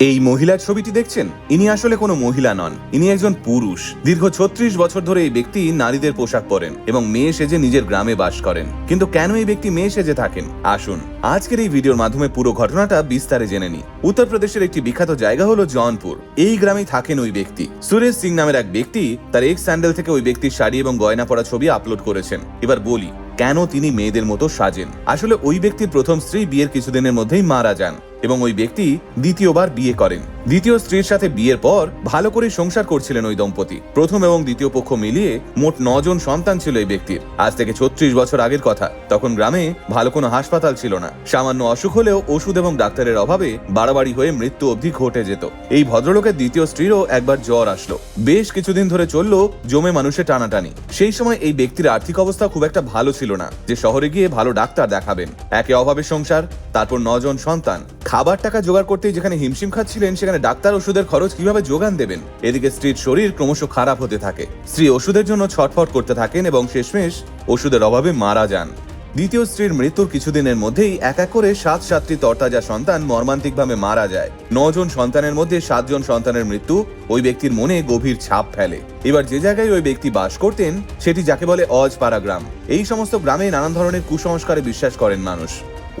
এই মহিলার ছবিটি দেখছেন? ইনি আসলে কোনো মহিলা নন। ইনি একজন পুরুষ। দীর্ঘ ছত্রিশ বছর ধরে এই ব্যক্তি নারীদের পোশাক পরেন এবং মেয়ে সেজে নিজের গ্রামে বাস করেন। কিন্তু কেন এই ব্যক্তি মেয়ে সেজে থাকেন? আসুন, আজকের এই ভিডিওর মাধ্যমে পুরো ঘটনাটা বিস্তারে জেনে নি উত্তরপ্রদেশের একটি বিখ্যাত জায়গা হলো জৌনপুর। এই গ্রামেই থাকেন ওই ব্যক্তি। সুরেশ সিং নামের এক ব্যক্তি তার এক্স স্যান্ডেল থেকে ওই ব্যক্তির শাড়ি এবং গয়না পরা ছবি আপলোড করেছেন। এবার বলি, কেন তিনি মেয়েদের মতো সাজেন? আসলে ওই ব্যক্তির প্রথম স্ত্রী বিয়ের কিছুদিনের মধ্যেই মারা যান। এবং ওই ব্যক্তি দ্বিতীয়বার বিয়ে করেন। দ্বিতীয় স্ত্রীর সাথে বিয়ের পর ভালো করে সংসার করছিলেন ওই দম্পতি। প্রথম এবং দ্বিতীয় পক্ষ মিলিয়ে মোট নজন সন্তান ছিল এই ব্যক্তির। আজ থেকে ছত্রিশ বছর আগের কথা। তখন গ্রামে ভালো কোনো হাসপাতাল ছিল না। সামান্য অসুখ হলেও ওষুধ এবং ডাক্তারের অভাবে বাড়াবাড়ি হয়ে মৃত্যু অবধি ঘটে যেত। এই ভদ্রলোকের দ্বিতীয় স্ত্রীরও একবার জ্বর আসলো। বেশ কিছুদিন ধরে চলল জমে মানুষের টানাটানি। সেই সময় এই ব্যক্তির আর্থিক অবস্থা খুব একটা ভালো ছিল না। যে শহরে গিয়ে ভালো ডাক্তার দেখাবেন, একে অভাবে সংসার, তারপর নজন সন্তান। খাবার টাকা জোগাড় করতেই যেখানে হিমশিম খাচ্ছিলেন, সেখানে ডাক্তার ওষুধের খরচ কীভাবে যোগান দেবেন? এদিকে স্ত্রীর শরীর ক্রমশ খারাপ হতে থাকে। স্ত্রী ওষুধের জন্য ছটফট করতে থাকেন এবং শেষমেশ ওষুধের অভাবে মারা যান। দ্বিতীয় স্ত্রীর মৃত্যুর কিছুদিনের মধ্যেই এক এক করে সাত সাতটি তরতাজা সন্তান মর্মান্তিকভাবে মারা যায়। নজন সন্তানের মধ্যে সাতজন সন্তানের মৃত্যু ওই ব্যক্তির মনে গভীর ছাপ ফেলে। এবার যে জায়গায় ওই ব্যক্তি বাস করতেন, সেটি যাকে বলে অজপাড়া গ্রাম। এই সমস্ত গ্রামে নানান ধরনের কুসংস্কারে বিশ্বাস করেন মানুষ।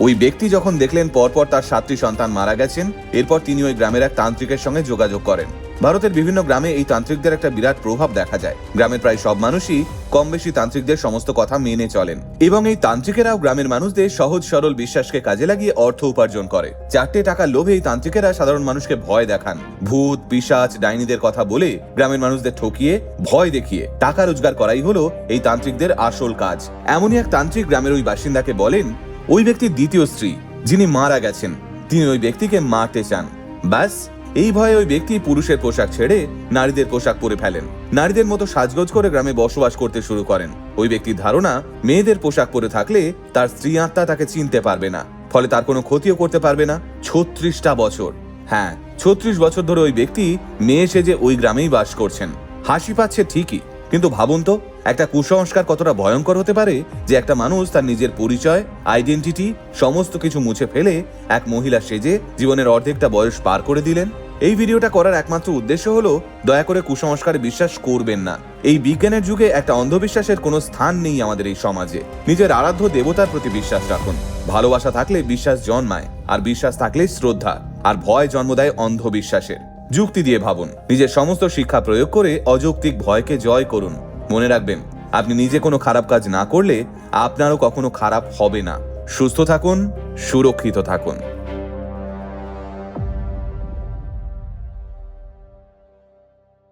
ওই ব্যক্তি যখন দেখলেন পরপর তার সাতটি সন্তান মারা গেছেন, এরপর তিনি ওই গ্রামের এক তান্ত্রিকের সঙ্গে যোগাযোগ করেন। ভারতের বিভিন্ন গ্রামে এই তান্ত্রিকদের একটা বিরাট প্রভাব দেখা যায়। গ্রামের প্রায় সব মানুষই কম বেশি তান্ত্রিকদের সমস্ত কথা মেনে চলেন। এবং এই তান্ত্রিকেরাও গ্রামের মানুষদের সহজ সরল বিশ্বাসকে কাজে লাগিয়ে অর্থ উপার্জন করে। চারটে টাকা লোভে এই তান্ত্রিকেরা সাধারণ মানুষকে ভয় দেখান। ভূত পিসাচ ডাইনিদের কথা বলে গ্রামের মানুষদের ঠকিয়ে, ভয় দেখিয়ে টাকা রোজগার করাই হলো এই তান্ত্রিকদের আসল কাজ। এমনই এক তান্ত্রিক গ্রামের ওই বাসিন্দাকে বলেন ওই ব্যক্তির দ্বিতীয় স্ত্রী, যিনি মারা গেছেন, তিনি ওই ব্যক্তিকে মারতে চান। ব্যাস, এই ভয়ে ওই ব্যক্তি পুরুষের পোশাক ছেড়ে নারীদের পোশাক পরে ফেলেন। নারীদের মতো সাজগোজ করে গ্রামে বসবাস করতে শুরু করেন। ওই ব্যক্তির ধারণা, মেয়েদের পোশাক পরে থাকলে তার স্ত্রী আত্মা তাকে চিনতে পারবে না, ফলে তার কোনো ক্ষতিও করতে পারবে না। ছত্রিশটা বছর। হ্যাঁ ছত্রিশ বছর ধরে ওই ব্যক্তি মেয়ে সেজে ওই গ্রামেই বাস করছেন। হাসি পাচ্ছে ঠিকই, কিন্তু ভাবুন তো একটা কুসংস্কার কতটা ভয়ঙ্কর হতে পারে যে একটা মানুষ তার নিজের পরিচয় আইডেন্টিটি সমস্ত কিছু মুছে ফেলে এক মহিলা সেজে জীবনের অর্ধেকটা বয়স পার করে দিলেন? এই ভিডিওটা করার একমাত্র উদ্দেশ্য হলো দয়া করে কুসংস্কারে বিশ্বাস করবেন না। এই বিজ্ঞানের যুগে একটা অন্ধবিশ্বাসের কোনো স্থান নেই আমাদের এই সমাজে। নিজের আরাধ্য দেবতার প্রতি বিশ্বাস রাখুন। ভালোবাসা থাকলে বিশ্বাস জন্মায়, আর বিশ্বাস থাকলে শ্রদ্ধা, আর ভয় জন্ম দেয় অন্ধবিশ্বাসের। যুক্তি দিয়ে ভাবুন, নিজের সমস্ত শিক্ষা প্রয়োগ করে অযৌক্তিক ভয়কে জয় করুন। মনে রাখবেন, আপনি নিজে কোনো খারাপ কাজ না করলে আপনারও কখনো খারাপ হবে না। সুস্থ থাকুন, সুরক্ষিত থাকুন।